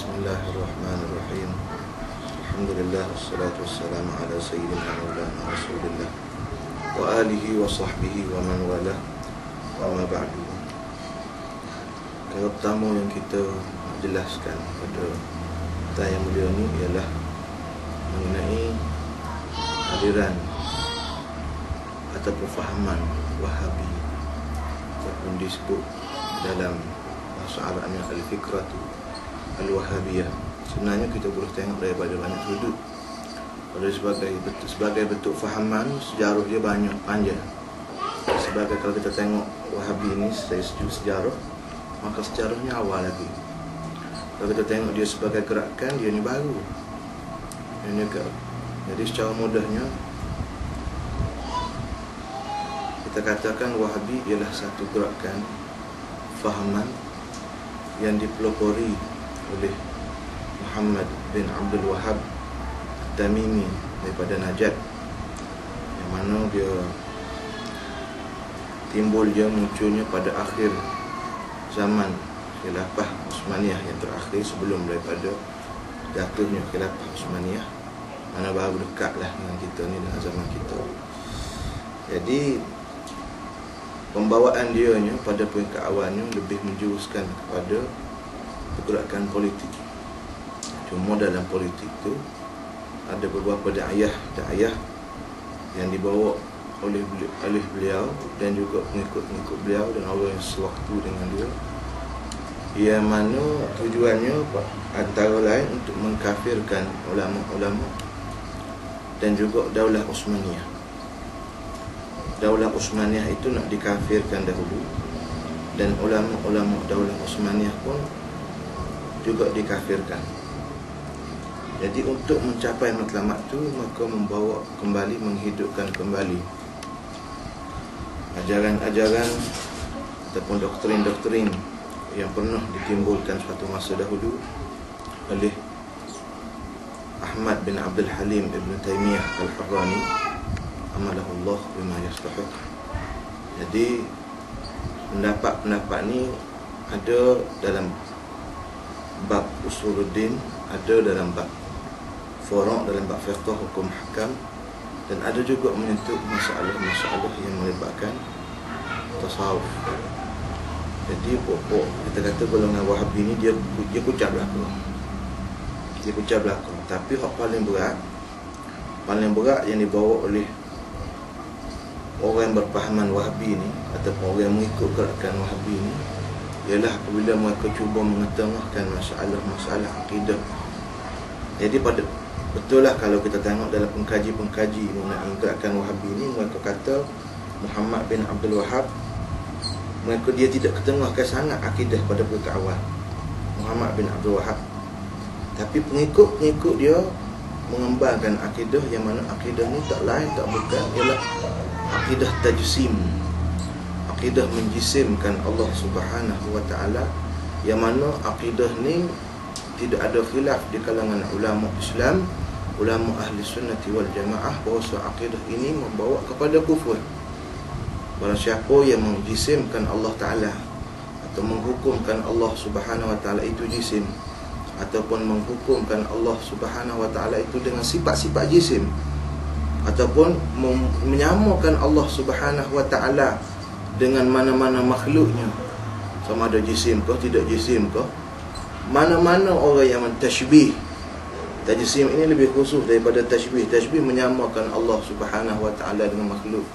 بسم الله الرحمن الرحيم الحمد لله والصلاة والسلام على سيدنا مولانا رسول الله وآله وصحبه ومن والاه وما بعد Perkara pertama yang kita jelaskan pada kita yang mulia ni ialah mengenai aliran ataupun fahaman Wahabi ataupun disebut dalam bahasa Arabnya al-fikratu al-wahabiyah. Sebenarnya kita boleh tengok daripada banyak sudut. Pada sebagai bentuk, sebagai bentuk fahaman sejarah dia banyak panjang. Sebagai kalau kita tengok Wahabi ini dari sejarah, maka sejarahnya awal lagi. Kalau kita tengok dia sebagai gerakan, dia ni baru. Dia ni ke. Jadi secara mudahnya kita katakan Wahabi ialah satu gerakan fahaman yang dipelopori oleh Muhammad bin Abdul Wahab Tamimi daripada Najat yang mana dia timbul dia munculnya pada akhir zaman khilafah Utsmaniyah yang terakhir sebelum daripada jatuhnya khilafah Utsmaniyah. Mana baru dekatlah dengan kita ni dengan zaman kita. Jadi pembawaan dia pada peringkat awalnya lebih menjuruskan kepada pergerakan politik. Cuma dalam politik tu ada beberapa da'ayah da'ayah yang dibawa oleh oleh beliau dan juga pengikut-pengikut beliau dan orang yang sewaktu dengan dia. Yang mana tujuannya antara lain untuk mengkafirkan ulama-ulama dan juga daulah Osmaniyah. Daulah Osmaniyah itu nak dikafirkan dahulu dan ulama-ulama Daulah Osmaniyah pun juga dikafirkan. Jadi untuk mencapai matlamat itu maka membawa kembali menghidupkan kembali ajaran-ajaran ataupun doktrin-doktrin yang pernah ditimbulkan suatu masa dahulu oleh Ahmad bin Abdul Halim Ibn Taymiyah Al-Harrani amalahullah bima yastahiq. Jadi pendapat-pendapat ni ada dalam bab usuluddin, ada dalam bab furu' dalam bab fiqh hukum hakam dan ada juga menyentuh masalah-masalah yang melibatkan tasawuf. Jadi pokok kita kata golongan Wahabi ni dia dia kucap belakang. Dia kucap belakang. Tapi hak paling berat paling berat yang dibawa oleh orang yang berpahaman Wahabi ni ataupun orang yang mengikut gerakan Wahabi ni ialah apabila mereka cuba mengetengahkan masalah-masalah akidah. Jadi pada betul lah kalau kita tengok dalam pengkaji-pengkaji mengenai gerakan Wahabi ni mereka kata Muhammad bin Abdul Wahab mereka dia tidak ketengahkan sangat akidah pada peringkat awal. Muhammad bin Abdul Wahab. Tapi pengikut-pengikut dia mengembangkan akidah yang mana akidah ni tak lain tak bukan ialah akidah tajsim akidah menjisimkan Allah Subhanahu wa taala yang mana akidah ni tidak ada khilaf di kalangan ulama Islam ulama ahli sunnati wal jamaah bahawa akidah ini membawa kepada kufur. Barang siapa yang menjisimkan Allah Ta'ala Atau menghukumkan Allah Subhanahu Wa Ta'ala itu jisim Ataupun menghukumkan Allah Subhanahu Wa Ta'ala itu dengan sifat-sifat jisim Ataupun menyamakan Allah Subhanahu Wa Ta'ala Dengan mana-mana makhluknya. Sama ada jisim ke tidak jisim ke. Mana-mana orang yang mentashbih. Tajsim ini lebih khusus daripada tashbih. Tashbih menyamakan Allah Subhanahu Wa Ta'ala dengan makhluk.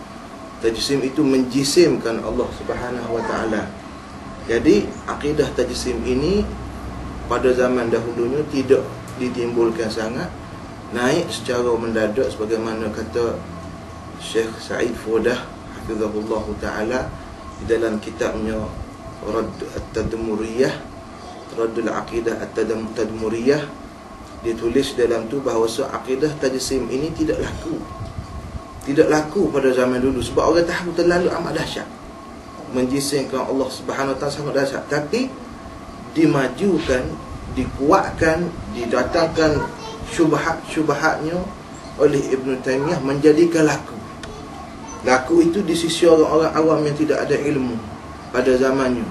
Tajsim itu menjisimkan Allah Subhanahu wa taala. Jadi akidah tajsim ini pada zaman dahulunya tidak ditimbulkan sangat. Naik secara mendadak sebagaimana kata Syekh Said Fudah hafizahullah taala di dalam kitabnya Radd At-Tadmuriyah Radd Al-Aqidah At-Tadmuriyah ditulis dalam tu bahawa akidah tajsim ini tidak laku. Tidak laku pada zaman dulu sebab orang tahu terlalu amat dahsyat. Menjisimkan Allah Subhanahu Wa Taala sangat dahsyat. Tapi dimajukan dikuatkan didatangkan syubhat-syubhatnya oleh Ibn Taymiyah menjadikan laku laku itu di sisi orang-orang awam yang tidak ada ilmu pada zamannya.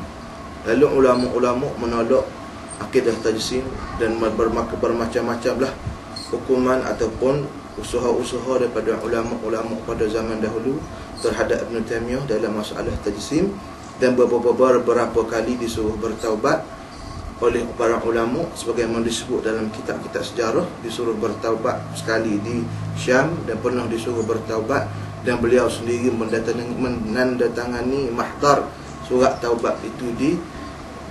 Lalu ulama-ulama menolak akidah tajsim dan bermacam-macamlah hukuman ataupun usaha-usaha daripada ulama-ulama pada zaman dahulu terhadap Ibn Taymiyah dalam masalah tajsim dan beberapa, beberapa kali disuruh bertaubat oleh para ulama sebagaimana disebut dalam kitab-kitab sejarah disuruh bertaubat sekali di Syam dan pernah disuruh bertaubat dan beliau sendiri menandatangani mahdar surat taubat itu di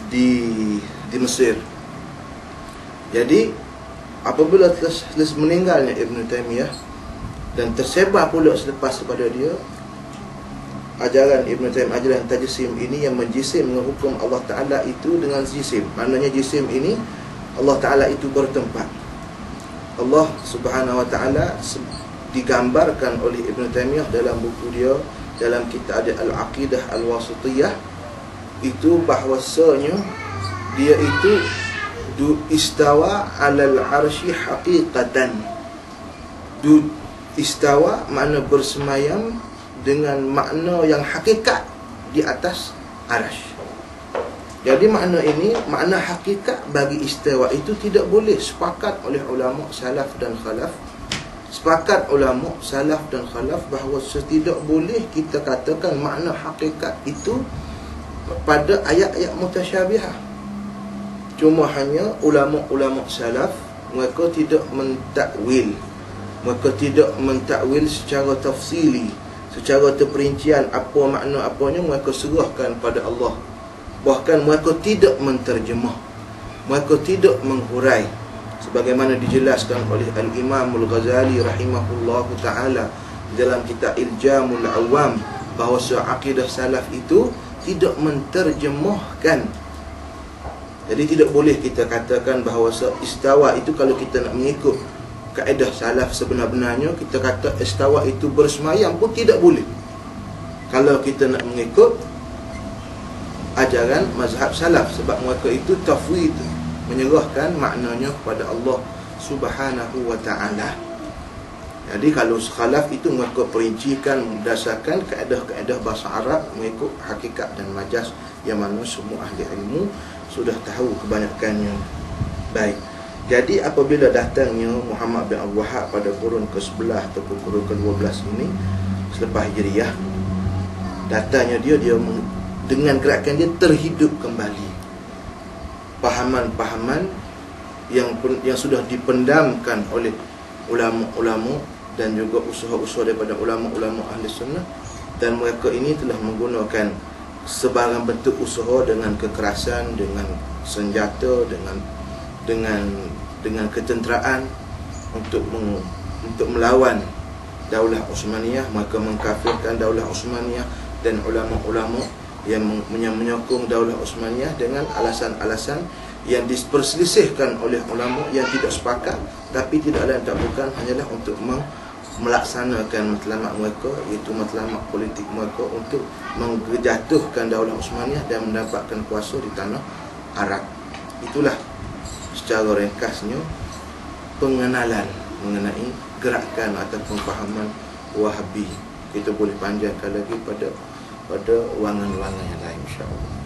di di Mesir. Jadi apabila telah meninggalnya Ibn Taymiyah dan tersebar pula selepas daripada dia ajaran Ibn Taymiyah ajaran tajsim ini yang menjisim menghukum Allah Taala itu dengan jisim. Maknanya jisim ini Allah Taala itu bertempat. Allah Subhanahu Wa Taala digambarkan oleh Ibn Taymiyah dalam buku dia dalam kitab Al-Aqidah Al-Wasitiyah itu bahwasanya dia itu du istawa alal arsy haqiqatan. Du istawa makna bersemayam dengan makna yang hakikat di atas arsy jadi makna ini makna hakikat bagi istawa itu tidak boleh sepakat oleh ulama salaf dan khalaf sepakat ulama salaf dan khalaf bahawa setidak boleh kita katakan makna hakikat itu pada ayat-ayat mutasyabihah Cuma hanya ulama-ulama salaf mereka tidak mentakwil. Mereka tidak mentakwil secara tafsili, secara terperincian apa makna apanya mereka serahkan pada Allah. Bahkan mereka tidak menterjemah. Mereka tidak menghurai sebagaimana dijelaskan oleh Al-Imam Al-Ghazali rahimahullahu taala dalam kitab Iljamul Awam bahawa akidah salaf itu tidak menterjemahkan jadi tidak boleh kita katakan bahawa istawa itu kalau kita nak mengikut kaedah salaf sebenar-benarnya kita kata istawa itu bersemayam pun tidak boleh. Kalau kita nak mengikut ajaran mazhab salaf sebab mereka itu tafwid menyerahkan maknanya kepada Allah Subhanahu wa taala. Jadi kalau khalaf itu mereka perincikan berdasarkan kaedah-kaedah bahasa Arab mengikut hakikat dan majaz yang mana semua ahli ilmu sudah tahu kebanyakannya. Baik. Jadi apabila datangnya Muhammad bin Abu Wahab pada kurun ke-11 ataupun kurun ke-12 ini selepas Hijriah datangnya dia dia dengan gerakan dia terhidup kembali pahaman-pahaman yang yang sudah dipendamkan oleh ulama-ulama dan juga usaha-usaha daripada ulama-ulama ahli sunnah. Dan mereka ini telah menggunakan sebarang bentuk usaha dengan kekerasan dengan senjata dengan dengan dengan ketenteraan untuk meng, untuk melawan Daulah Osmaniyah. Maka mengkafirkan Daulah Osmaniyah dan ulama-ulama yang menyokong Daulah Osmaniyah dengan alasan-alasan yang diperselisihkan oleh ulama yang tidak sepakat tapi tidak yang tak bukan hanyalah untuk melaksanakan matlamat mereka iaitu matlamat politik mereka untuk menjatuhkan Daulah Osmaniyah dan mendapatkan kuasa di tanah Arab. Itulah secara ringkasnya pengenalan mengenai gerakan atau pemahaman Wahabi. Kita boleh panjangkan lagi pada pada wangan-wangan yang lain insya-Allah.